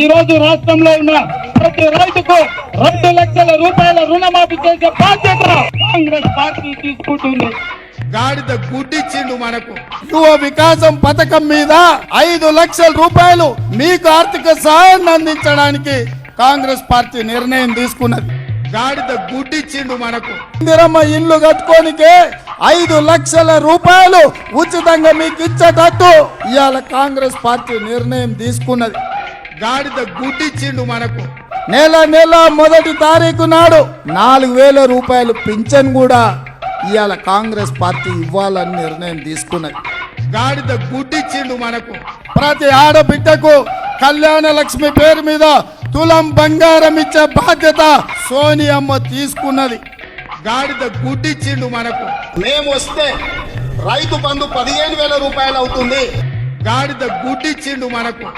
ఈ రోజు రాష్ట్రంలో ఉన్న ప్రతి రైతుకు రెండు లక్షల రూపాయల రుణమాఫీ చేసే బాధ్యత కాంగ్రెస్ పార్టీ తీసుకుంటుంది. గాడిద గుడ్డిచ్చిండు మనకు. యువ వికాసం పథకం మీద ఐదు లక్షల రూపాయలు మీకు ఆర్థిక సహాయాన్ని అందించడానికి కాంగ్రెస్ పార్టీ నిర్ణయం తీసుకున్నది. గాడిద గుడ్డిచ్చిండు మనకు. ఇందిరమ్మ ఇల్లు కట్టుకోనికే ఐదు లక్షల రూపాయలు ఉచితంగా మీకు ఇచ్చేటట్టు ఇవాళ కాంగ్రెస్ పార్టీ నిర్ణయం తీసుకున్నది. గాడిద గుడ్డిచ్చిండు మనకు. నెల నెల మొదటి తారీఖు నాడు నాలుగు వేల రూపాయలు పింఛన్ కూడా ఇవాళ కాంగ్రెస్ పార్టీ ఇవ్వాలని నిర్ణయం తీసుకున్నది. గాడిద గుడ్డిచ్చిండు మనకు. ప్రతి ఆడబిడ్డకు కళ్యాణ లక్ష్మి పేరు మీద తులం బంగారం ఇచ్చే బాధ్యత సోనియమ్మ తీసుకున్నది. గాడిద గుడ్డిచ్చిండు మనకు. మేము వస్తే రైతు బంధు పదిహేను వేల రూపాయలు అవుతుంది. గాడిద గుడ్డిచ్చిండు మనకు.